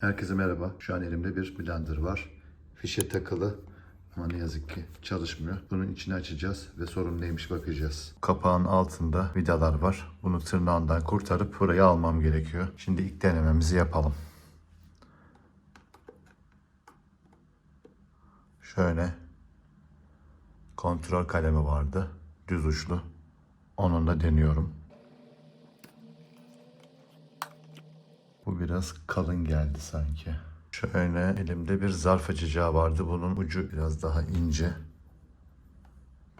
Herkese merhaba. Şu an elimde bir blender var. Fişe takılı ama ne yazık ki çalışmıyor. Bunun içini açacağız ve sorun neymiş bakacağız. Kapağın altında vidalar var. Bunu tırnağından kurtarıp buraya almam gerekiyor. Şimdi ilk denememizi yapalım. Şöyle kontrol kalemi vardı. Düz uçlu. Onunla deniyorum. Bu biraz kalın geldi sanki. Şöyle elimde bir zarf açacağı vardı. Bunun ucu biraz daha ince.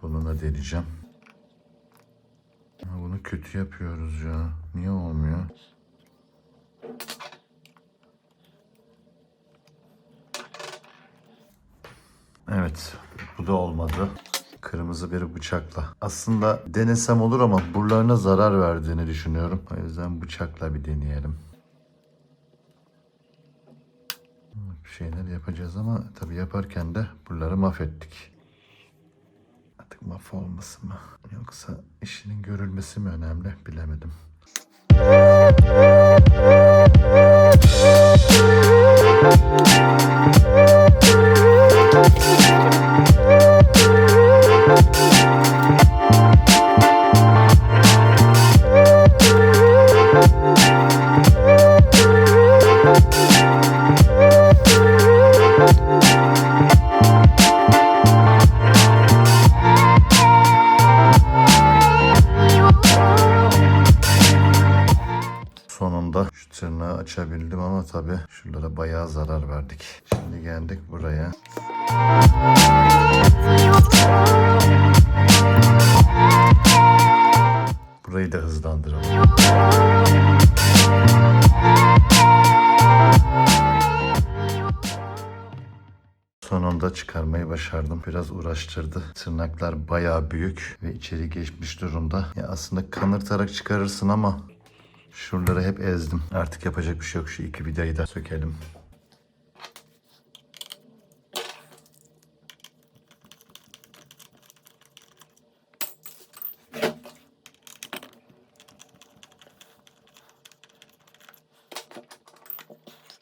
Bununla deneyeceğim. Ama bunu kötü yapıyoruz ya. Niye olmuyor? Evet, bu da olmadı. Kırmızı bir bıçakla. Aslında denesem olur ama buralarına zarar verdiğini düşünüyorum. O yüzden bıçakla bir deneyelim. Bir şeyler yapacağız ama tabii yaparken de buraları mahvettik. Artık mahvolması mı? Yoksa işinin görülmesi mi önemli bilemedim. Açabildim ama tabii şuralara bayağı zarar verdik. Şimdi geldik buraya. Burayı da hızlandıralım. Sonunda çıkarmayı başardım. Biraz uğraştırdı. Tırnaklar bayağı büyük ve içeri geçmiş durumda. Ya aslında kanırtarak çıkarırsın ama şuraları hep ezdim. Artık yapacak bir şey yok. Şu iki vidayı da sökelim.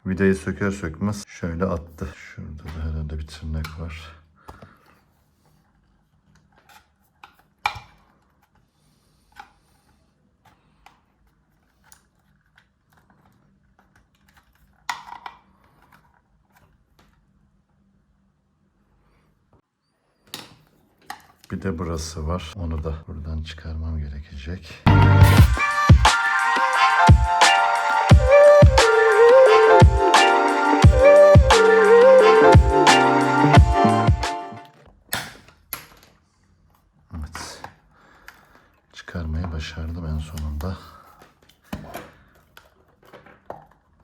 Vidayı söker sökmez şöyle attı. Şurada da herhalde bir tırnak var. Bir de burası var. Onu da buradan çıkarmam gerekecek. Evet. Çıkarmayı başardım en sonunda.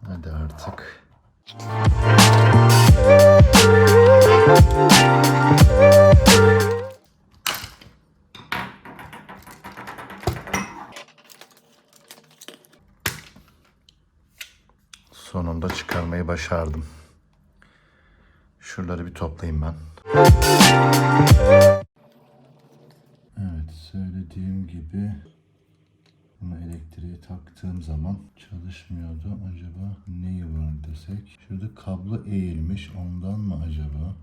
Hadi artık. Sonunda çıkarmayı başardım. Şuraları bir toplayayım ben. Evet söylediğim gibi bunu elektriğe taktığım zaman çalışmıyordu. Acaba neyi var desek. Şurada kablo eğilmiş ondan mı acaba?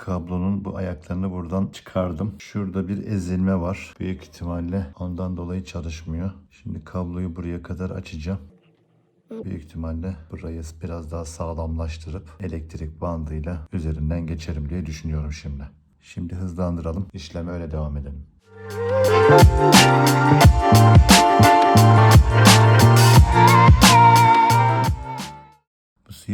Kablonun bu ayaklarını buradan çıkardım. Şurada bir ezilme var. Büyük ihtimalle ondan dolayı çalışmıyor. Şimdi kabloyu buraya kadar açacağım. Büyük ihtimalle burayı biraz daha sağlamlaştırıp elektrik bandıyla üzerinden geçerim diye düşünüyorum şimdi. Şimdi hızlandıralım. İşleme öyle devam edelim. Bu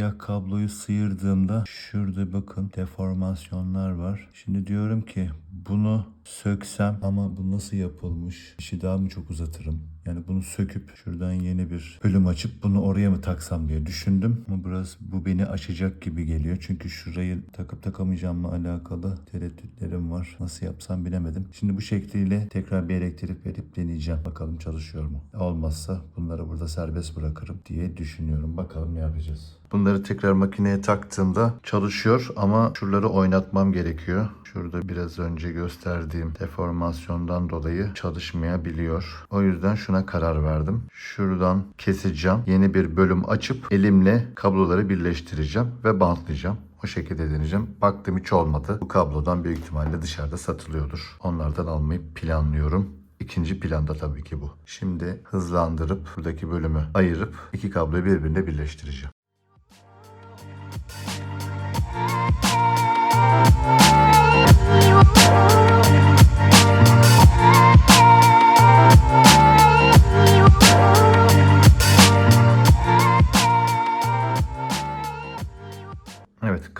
siyah kabloyu sıyırdığımda şurada bakın deformasyonlar var. Şimdi diyorum ki bunu söksem ama bu nasıl yapılmış? İşi daha mı çok uzatırım? Yani bunu söküp şuradan yeni bir bölüm açıp bunu oraya mı taksam diye düşündüm. Ama biraz bu beni aşacak gibi geliyor. Çünkü şurayı takıp takamayacağımla alakalı tereddütlerim var. Nasıl yapsam bilemedim. Şimdi bu şekliyle tekrar bir elektrik verip deneyeceğim. Bakalım çalışıyor mu? Olmazsa bunları burada serbest bırakırım diye düşünüyorum. Bakalım ne yapacağız. Bunları tekrar makineye taktığımda çalışıyor ama şuraları oynatmam gerekiyor. Şurada biraz önce gösterdiğim deformasyondan dolayı çalışmayabiliyor. O yüzden şuna karar verdim. Şuradan keseceğim. Yeni bir bölüm açıp elimle kabloları birleştireceğim ve bantlayacağım. O şekilde deneyeceğim. Baktım hiç olmadı. Bu kablodan büyük ihtimalle dışarıda satılıyordur. Onlardan almayı planlıyorum. İkinci planda tabii ki bu. Şimdi hızlandırıp buradaki bölümü ayırıp iki kabloyu birbirine birleştireceğim.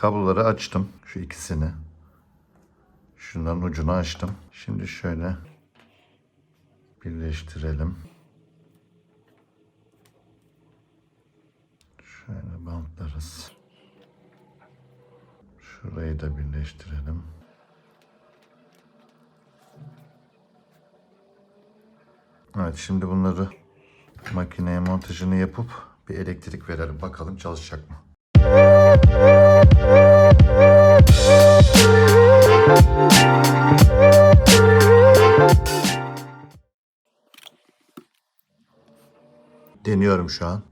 Kabloları açtım. Şu ikisini. Şunların ucunu açtım. Şimdi şöyle birleştirelim. Şöyle bantlarız. Şurayı da birleştirelim. Evet şimdi bunları makineye montajını yapıp bir elektrik verelim. Bakalım çalışacak mı? Deniyorum şu an.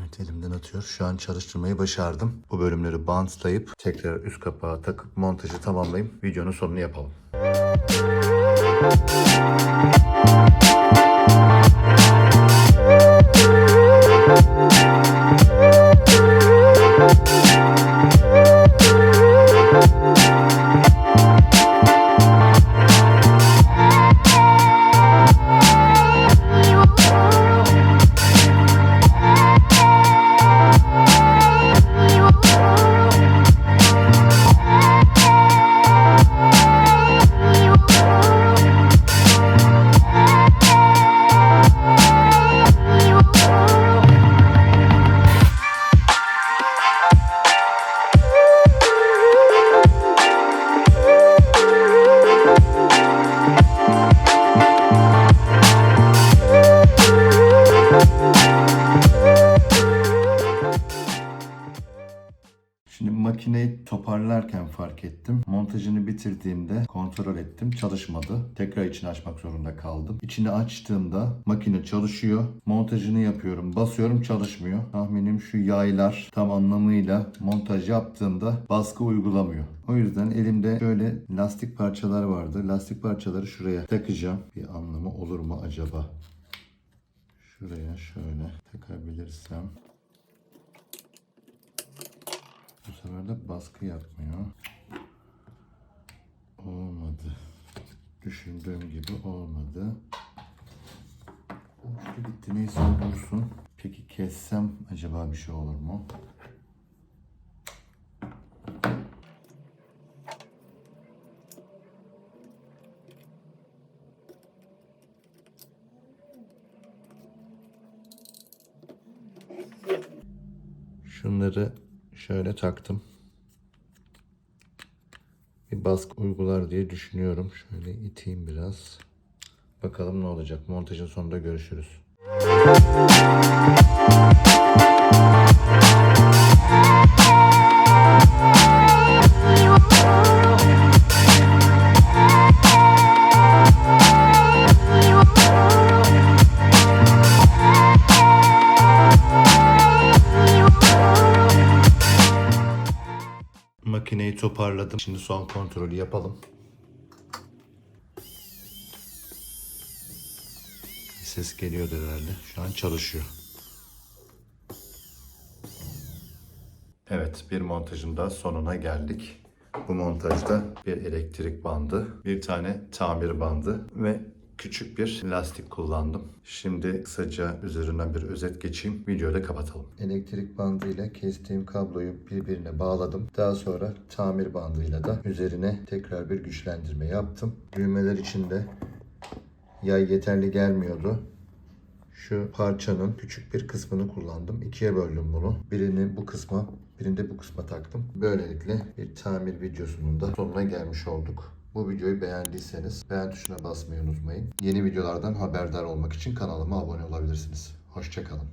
Evet elimden atıyor. Şu an çalıştırmayı başardım. Bu bölümleri bantlayıp tekrar üst kapağı takıp montajı tamamlayıp videonun sonunu yapalım. Şimdi makineyi toparlarken fark ettim. Montajını bitirdiğimde kontrol ettim. Çalışmadı. Tekrar içini açmak zorunda kaldım. İçini açtığımda makine çalışıyor. Montajını yapıyorum. Basıyorum çalışmıyor. Tahminim şu yaylar tam anlamıyla montaj yaptığımda baskı uygulamıyor. O yüzden elimde şöyle lastik parçalar vardı. Lastik parçaları şuraya takacağım. Bir anlamı olur mu acaba? Şuraya şöyle takabilirsem. Bu sefer de baskı yapmıyor. Olmadı. Düşündüğüm gibi olmadı. Uçtu gitti neyse olursun. Peki kessem acaba bir şey olur mu? Şunları şöyle taktım. Bir baskı uygular diye düşünüyorum. Şöyle iteyim biraz. Bakalım ne olacak. Montajın sonunda görüşürüz. Makineyi toparladım. Şimdi son kontrolü yapalım. Bir ses geliyordu herhalde. Şu an çalışıyor. Evet, bir montajın da sonuna geldik. Bu montajda bir elektrik bandı, bir tane tamir bandı ve küçük bir lastik kullandım. Şimdi kısaca üzerinden bir özet geçeyim. Videoyu da kapatalım. Elektrik bandıyla kestiğim kabloyu birbirine bağladım. Daha sonra tamir bandıyla da üzerine tekrar bir güçlendirme yaptım. Düğmeler içinde yay yeterli gelmiyordu. Şu parçanın küçük bir kısmını kullandım. İkiye böldüm bunu. Birini bu kısma, birini de bu kısma taktım. Böylelikle bir tamir videosunun da sonuna gelmiş olduk. Bu videoyu beğendiyseniz beğen tuşuna basmayı unutmayın. Yeni videolardan haberdar olmak için kanalıma abone olabilirsiniz. Hoşçakalın.